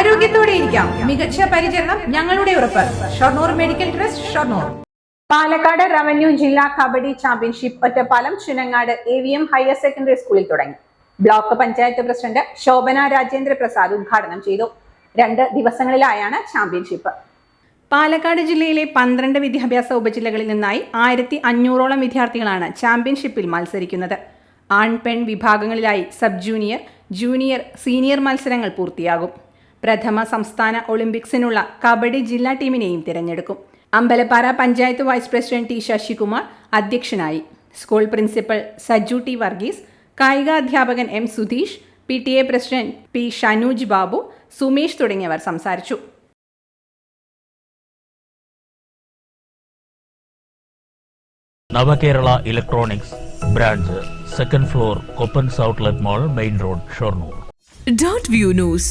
ആരോഗ്യത്തോടെ ഇരിക്കാം. മികച്ച പരിചരണം ഞങ്ങളുടെ ഉറപ്പ്. Shoranur medical trust Shoranur. Palakkad revenue ജില്ലാ kabaddi championship Ottapalam Chunangad A V M higher secondary സ്കൂളിൽ തുടങ്ങി. ബ്ലോക്ക് പഞ്ചായത്ത് പ്രസിഡന്റ് ശോഭന രാജേന്ദ്ര പ്രസാദ് ഉദ്ഘാടനം ചെയ്തു. രണ്ട് ദിവസങ്ങളിലായാണ് ചാമ്പ്യൻഷിപ്പ്. പാലക്കാട് ജില്ലയിലെ പന്ത്രണ്ട് വിദ്യാഭ്യാസ ഉപജില്ലകളിൽ നിന്നായി ആയിരത്തി അഞ്ഞൂറോളം വിദ്യാർത്ഥികളാണ് ചാമ്പ്യൻഷിപ്പിൽ മത്സരിക്കുന്നത്. ആൺ പെൺ വിഭാഗങ്ങളിലായി സബ് ജൂനിയർ ജൂനിയർ സീനിയർ മത്സരങ്ങൾ പൂർത്തിയാകും. പ്രഥമ സംസ്ഥാന ഒളിമ്പിക്സിനുള്ള കബഡി ജില്ലാ ടീമിനെയും തിരഞ്ഞെടുക്കും. Ambalappara panchayat vice president T Sasikumar അധ്യക്ഷനായി. School principal Saju T Varghese കായികാധ്യാപകൻ M Sudheesh P T A president P Shanuj Babu Sumesh തുടങ്ങിയവർ സംസാരിച്ചു. Navakerala electronics branch second floor Koppans outlet mall main road Shoranur. Dot view news.